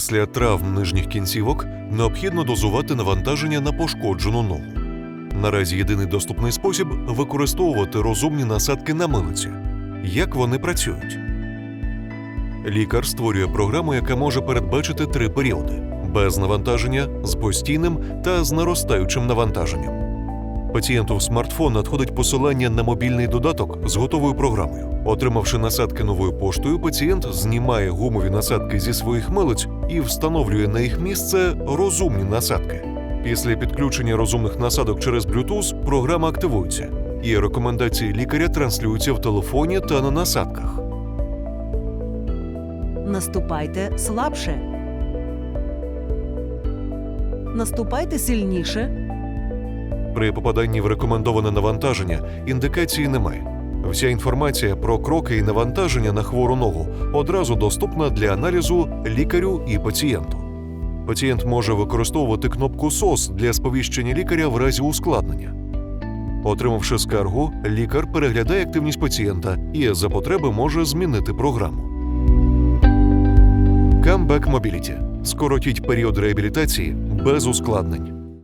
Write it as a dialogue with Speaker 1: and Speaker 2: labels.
Speaker 1: Після травм нижніх кінцівок необхідно дозувати навантаження на пошкоджену ногу. Наразі єдиний доступний спосіб використовувати розумні насадки на милиці. Як вони працюють? Лікар створює програму, яка може передбачити три періоди: без навантаження, з постійним та з наростаючим навантаженням. Пацієнту в смартфон надходить посилання на мобільний додаток з готовою програмою. Отримавши насадки новою поштою, пацієнт знімає гумові насадки зі своїх милиць і встановлює на їх місце розумні насадки. Після підключення розумних насадок через Bluetooth програма активується, і рекомендації лікаря транслюються в телефоні та на насадках.
Speaker 2: Наступайте слабше. Наступайте сильніше.
Speaker 1: При попаданні в рекомендоване навантаження індикації немає. Вся інформація про кроки і навантаження на хвору ногу одразу доступна для аналізу лікарю і пацієнту. Пацієнт може використовувати кнопку SOS для сповіщення лікаря в разі ускладнення. Отримавши скаргу, лікар переглядає активність пацієнта і за потреби може змінити програму. Comeback Mobility. Скоротіть період реабілітації без ускладнень.